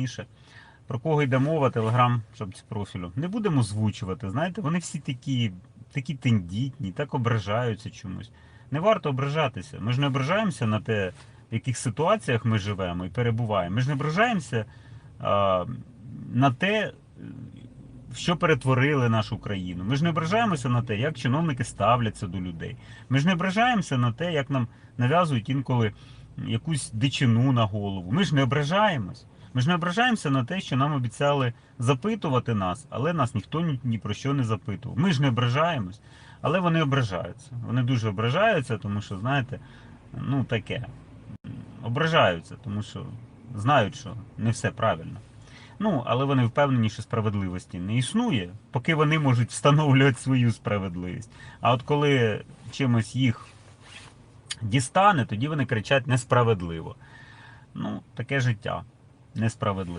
раніше. Про кого йде мова, телеграм, щоб з профілю. Не будемо озвучувати. Знаєте, вони всі такі, такі тендітні, так ображаються чомусь. Не варто ображатися. Ми ж не ображаємося на те, в яких ситуаціях ми живемо і перебуваємо. Ми ж не ображаємося а, на те, що перетворили нашу країну. Ми ж не ображаємося на те, як чиновники ставляться до людей. Ми ж не ображаємося на те, як нам нав'язують інколи якусь дичину на голову. Ми ж не ображаємось. Ми ж не ображаємося на те, що нам обіцяли запитувати нас, але нас ніхто ні, ні про що не запитував. Ми ж не ображаємось, але вони ображаються. Вони дуже ображаються, тому що, знаєте, ну таке. Ображаються, тому що знають, що не все правильно. Ну, але вони впевнені, що справедливості не існує, поки вони можуть встановлювати свою справедливість. А от коли чимось їх дістане, тоді вони кричать несправедливо. Ну, таке життя несправедливо.